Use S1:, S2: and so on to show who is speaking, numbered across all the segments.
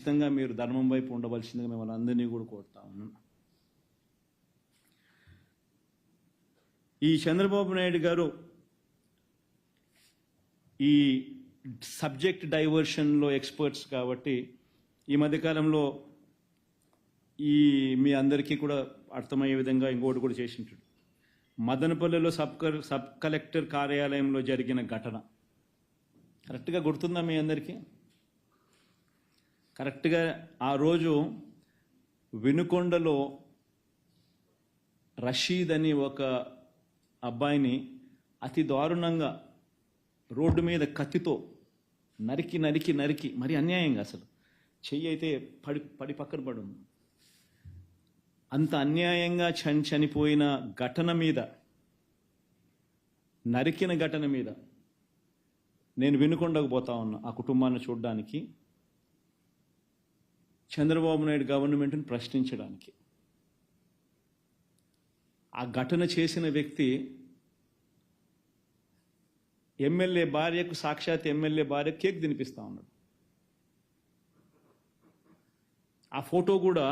S1: ఖచ్చితంగా మీరు ధర్మం వైపు ఉండవలసిందిగా మిమ్మల్ని అందరినీ కూడా కోరుతా ఉన్నాను. ఈ చంద్రబాబు నాయుడు గారు ఈ సబ్జెక్ట్ డైవర్షన్లో ఎక్స్పర్ట్స్ కాబట్టి ఈ మధ్యకాలంలో ఈ మీ అందరికీ కూడా అర్థమయ్యే విధంగా ఇంకోటి కూడా చేసింటాడు. మదనపల్లెలో మదనపల్లిలో సబ్ సబ్ కలెక్టర్ కార్యాలయంలో జరిగిన ఘటన. కరెక్ట్గా గుర్తుందా మీ అందరికీ? కరెక్ట్గా ఆ రోజు వినుకొండలో రషీద్ అని ఒక అబ్బాయిని అతి దారుణంగా రోడ్డు మీద కత్తితో నరికి నరికి నరికి మరి అన్యాయంగా అసలు. చెయ్యి అయితే పడి పడి పక్కన పడు అంత అన్యాయంగా చని చనిపోయిన ఘటన మీద నరికిన ఘటన మీద నేను వినుకొండకు పోతా ఉన్నా ఆ కుటుంబాన్ని చూడడానికి. చంద్రబాబు నాయుడు గవర్నమెంట్ని ప్రశ్నించడానికి. ఆ ఘటన చేసిన వ్యక్తి ఎమ్మెల్యే భార్యకు సాక్షాత్ ఎమ్మెల్యే భార్య కేక్ తినిపిస్తా ఉన్నాడు. ఆ ఫోటో కూడా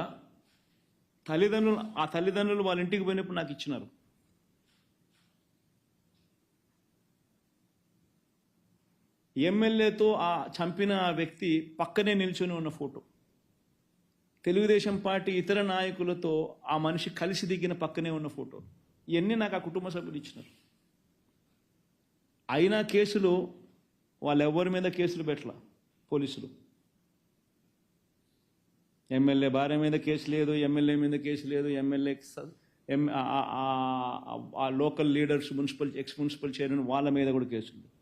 S1: తల్లిదండ్రులు ఆ తల్లిదండ్రులు వాళ్ళ ఇంటికి పోయినప్పుడు నాకు ఇచ్చినారు. ఎమ్మెల్యేతో ఆ చంపిన ఆ వ్యక్తి పక్కనే నిల్చొని ఉన్న ఫోటో. తెలుగుదేశం పార్టీ ఇతర నాయకులతో ఆ మనిషి కలిసి దిగిన పక్కనే ఉన్న ఫోటో. ఇవన్నీ నాకు ఆ కుటుంబ సభ్యులు ఇచ్చినారు. అయినా కేసులు వాళ్ళెవ్వరి మీద కేసులు పెట్టలా? పోలీసులు. ఎమ్మెల్యే భార్య మీద కేసు లేదు ఎమ్మెల్యే మీద కేసు లేదు ఎమ్మెల్యే ఎం ఆ- local leaders municipal ex municipal chairman వాళ్ళ మీద కూడా కేసులు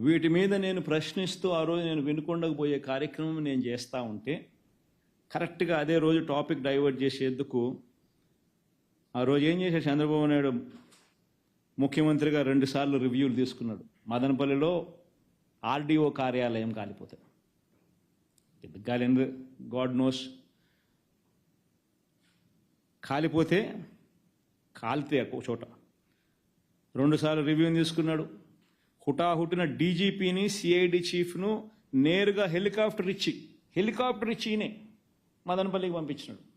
S1: వీటి మీద నేను ప్రశ్నిస్తూ ఆ రోజు నేను వినుకొండకపోయే కార్యక్రమం నేను చేస్తూ ఉంటే కరెక్ట్గా అదే రోజు టాపిక్ డైవర్ట్ చేసేందుకు ఆ రోజు ఏం చేశాడు చంద్రబాబు నాయుడు? ముఖ్యమంత్రిగా రెండుసార్లు రివ్యూలు తీసుకున్నాడు. మదనపల్లిలో ఆర్డీఓ కార్యాలయం కాలిపోతాడు ఎందుకు కాలింది? God knows. కాలిపోతే కాలితే ఒక చోట. రెండుసార్లు రివ్యూని తీసుకున్నాడు. హుటాహుటిన డీజీపీని సిఐడి చీఫ్ను నేరుగా హెలికాప్టర్ ఇచ్చి హెలికాప్టర్ ఇచ్చి ఈయనే మదనపల్లికి పంపించినాడు.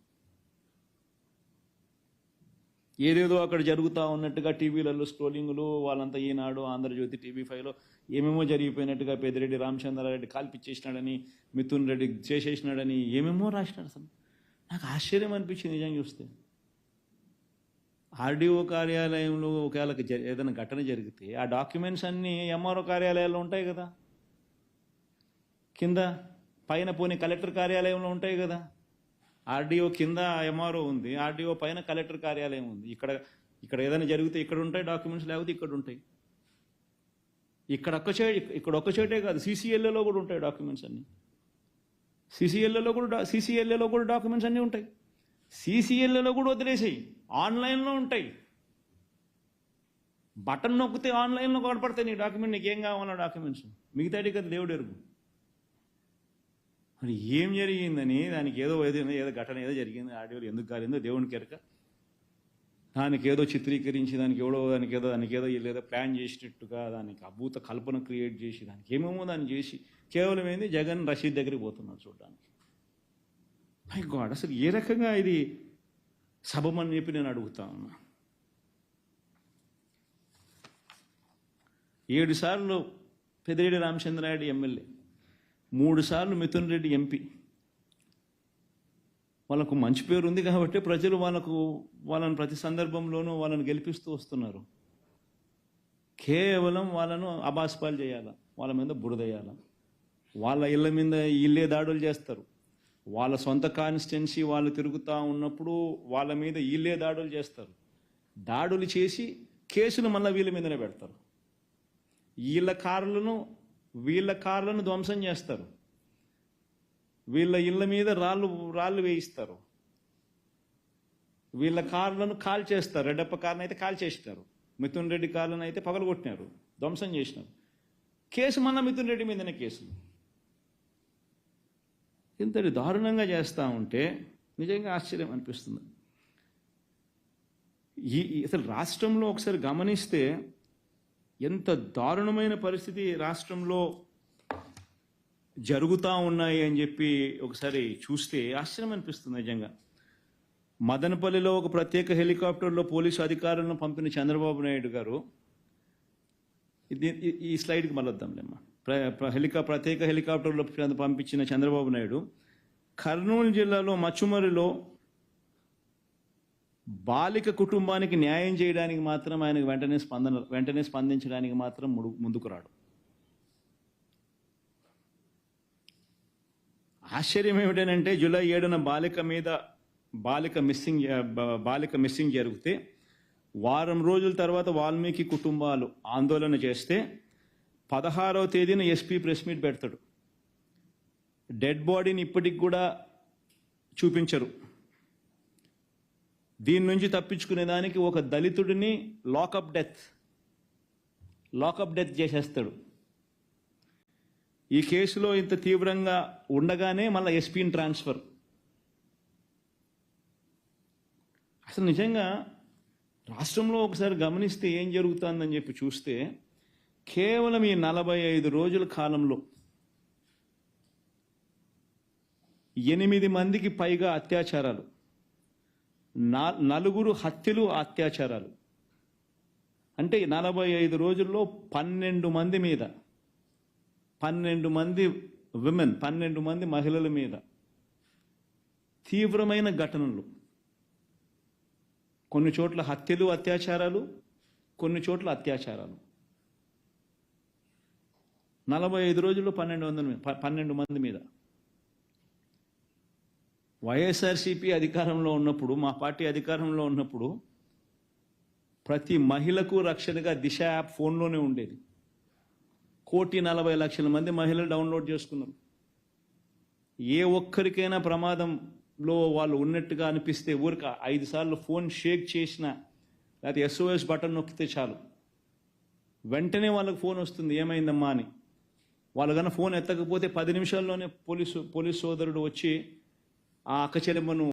S1: ఏదేదో అక్కడ జరుగుతూ ఉన్నట్టుగా టీవీలలో స్క్రోలింగ్లు వాళ్ళంతా ఈనాడు ఆంధ్రజ్యోతి టీవీ ఫైవ్లో ఏమేమో జరిగిపోయినట్టుగా పెద్దిరెడ్డి రామచంద్రారెడ్డి కాల్పిచ్చేసినాడని మిథున్ రెడ్డి చేసేసినాడని ఏమేమో రాసినాడు అసలు. నాకు ఆశ్చర్యం అనిపించింది నిజం చూస్తే. ఆర్డీఓ కార్యాలయంలో ఒకవేళ ఏదైనా ఘటన జరిగితే ఆ డాక్యుమెంట్స్ అన్నీ ఎంఆర్ఓ కార్యాలయాల్లో ఉంటాయి కదా. కింద పైన పోనీ కలెక్టర్ కార్యాలయంలో ఉంటాయి కదా. ఆర్డీఓ కింద ఎంఆర్ఓ ఉంది ఆర్డీఓ పైన కలెక్టర్ కార్యాలయం ఉంది. ఇక్కడ ఇక్కడ ఏదైనా జరిగితే ఇక్కడ ఉంటాయి డాక్యుమెంట్స్ లేకపోతే ఇక్కడ ఉంటాయి. ఇక్కడ ఒక్క చే ఇక్కడ ఒక్క చోటే కాదు సీసీఎల్ఏలో కూడా ఉంటాయి డాక్యుమెంట్స్ అన్నీ. సీసీఎల్ఏలో కూడా సీసీఎల్ఏలో కూడా డాక్యుమెంట్స్ అన్నీ ఉంటాయి. సీసీఎల్లలో కూడా వదిలేసాయి. ఆన్లైన్లో ఉంటాయి. బటన్ నొక్కితే ఆన్లైన్లో కనపడతాయి నీ డాక్యుమెంట్ ఇంకేం కావాలో డాక్యుమెంట్స్. మిగతాడికి కదా దేవుడు ఎరుగు. మరి ఏం జరిగిందని దానికి ఏదో ఏదో ఏదో ఘటన ఏదో జరిగింది ఆడియోలు ఎందుకు కాలేదో దేవునికి ఎరక దానికి ఏదో చిత్రీకరించి దానికి ఎవడో దానికి ఏదో దానికి ఏదో లేదో ప్లాన్ చేసినట్టుగా దానికి అభూత కల్పన క్రియేట్ చేసి దానికి ఏమేమో దాన్ని చేసి కేవలం ఏంది? జగన్ రషీద్ దగ్గరికి పోతున్నాడు చూడడానికి. మై గాడ్ అసలు ఏ రకంగా ఇది సభమని చెప్పి నేను అడుగుతా ఉన్నా? ఏడు సార్లు పెదిరెడ్డి రామచంద్రారెడ్డి ఎమ్మెల్యే మూడు సార్లు మిథున్ రెడ్డి ఎంపీ. వాళ్ళకు మంచి పేరు ఉంది కాబట్టి ప్రజలు వాళ్ళకు వాళ్ళని ప్రతి సందర్భంలోనూ వాళ్ళని గెలిపిస్తూ వస్తున్నారు. కేవలం వాళ్ళను అబాస్పాలు చేయాలా? వాళ్ళ మీద బురదయ్యాల? వాళ్ళ ఇళ్ళ మీద ఇల్లే దాడులు చేస్తారు. వాళ్ళ సొంత కాన్స్టిట్యున్సీ వాళ్ళు తిరుగుతూ ఉన్నప్పుడు వాళ్ళ మీద ఇల్లే దాడులు చేస్తారు. దాడులు చేసి కేసులు మళ్ళీ వీళ్ళ మీదనే పెడతారు. వీళ్ళ కార్లను వీళ్ళ కార్లను ధ్వంసం చేస్తారు. వీళ్ళ ఇళ్ళ మీద రాళ్ళు రాళ్ళు వేయిస్తారు. వీళ్ళ కార్లను కాల్ చేస్తారు. రెడ్డప్ప కార్ని అయితే కాల్ చేసినారు. మిథున్ రెడ్డి కార్లను అయితే పగలగొట్టినారు. ధ్వంసం చేసినారు. కేసు మళ్ళీ మిథున్ రెడ్డి మీదనే కేసులు. ఇంతటి దారుణంగా చేస్తూ ఉంటే నిజంగా ఆశ్చర్యం అనిపిస్తుంది. ఈ అసలు రాష్ట్రంలో ఒకసారి గమనిస్తే ఎంత దారుణమైన పరిస్థితి రాష్ట్రంలో జరుగుతూ ఉన్నాయి అని చెప్పి ఒకసారి చూస్తే ఆశ్చర్యం అనిపిస్తుంది నిజంగా. మదనపల్లిలో ఒక ప్రత్యేక హెలికాప్టర్లో పోలీసు అధికారులను పంపిన చంద్రబాబు నాయుడు గారు ఇది ఈ- స్లైడ్కి మళ్ళొద్దాంలేమ్మా. హెలికా ప్రత్యేక హెలికాప్టర్లో పంపించిన చంద్రబాబు నాయుడు కర్నూలు జిల్లాలో మచ్చుమరిలో బాలిక కుటుంబానికి న్యాయం చేయడానికి మాత్రం ఆయనకు వెంటనే స్పందన వెంటనే స్పందించడానికి మాత్రం ముందుకు రాడు. ఆశ్చర్యం ఏమిటంటే జూలై ఏడున బాలిక మీద బాలిక మిస్సింగ్ బాలిక మిస్సింగ్ జరిగితే వారం రోజుల తర్వాత వాల్మీకి కుటుంబాలు ఆందోళన చేస్తే పదహారవ తేదీన ఎస్పీ ప్రెస్ మీట్ పెడతాడు. డెడ్ బాడీని ఇప్పటికి కూడా చూపించరు. దీని నుంచి తప్పించుకునే దానికి ఒక దళితుడిని లాకప్ డెత్ లాకప్ డెత్ చేసేస్తాడు. ఈ కేసులో ఇంత తీవ్రంగా ఉండగానే మళ్ళీ ఎస్పీని ట్రాన్స్ఫర్. అసలు నిజంగా రాష్ట్రంలో ఒకసారి గమనిస్తే ఏం జరుగుతుందని చెప్పి చూస్తే కేవలం ఈ నలభై ఐదు రోజుల కాలంలో ఎనిమిది మందికి పైగా అత్యాచారాలు నా- నలుగురు హత్యలు అత్యాచారాలు. అంటే నలభై ఐదు రోజుల్లో పన్నెండు మంది మీద పన్నెండు మంది విమెన్ పన్నెండు మంది మహిళల మీద తీవ్రమైన ఘటనలు. కొన్ని చోట్ల హత్యలు అత్యాచారాలు కొన్ని చోట్ల అత్యాచారాలు. నలభై ఐదు రోజుల్లో పన్నెండు వందల పన్నెండు మంది మీద. వైఎస్ఆర్సీపీ అధికారంలో ఉన్నప్పుడు మా పార్టీ అధికారంలో ఉన్నప్పుడు ప్రతి మహిళకు రక్షణగా దిశ యాప్ ఫోన్లోనే ఉండేది. కోటి నలభై లక్షల మంది మహిళలు డౌన్లోడ్ చేసుకున్నారు. ఏ ఒక్కరికైనా ప్రమాదంలో వాళ్ళు ఉన్నట్టుగా అనిపిస్తే ఊరికి ఐదు సార్లు ఫోన్ షేక్ చేసిన లేకపోతే ఎస్ఓఎస్ బటన్ నొక్కితే చాలు. వెంటనే వాళ్ళకి ఫోన్ వస్తుంది ఏమైందమ్మా అని. వాళ్ళు కన్నా ఫోన్ ఎత్తకపోతే పది నిమిషాల్లోనే పోలీసు పోలీస్ సోదరుడు వచ్చి ఆ అక్క చెల్లెమ్మను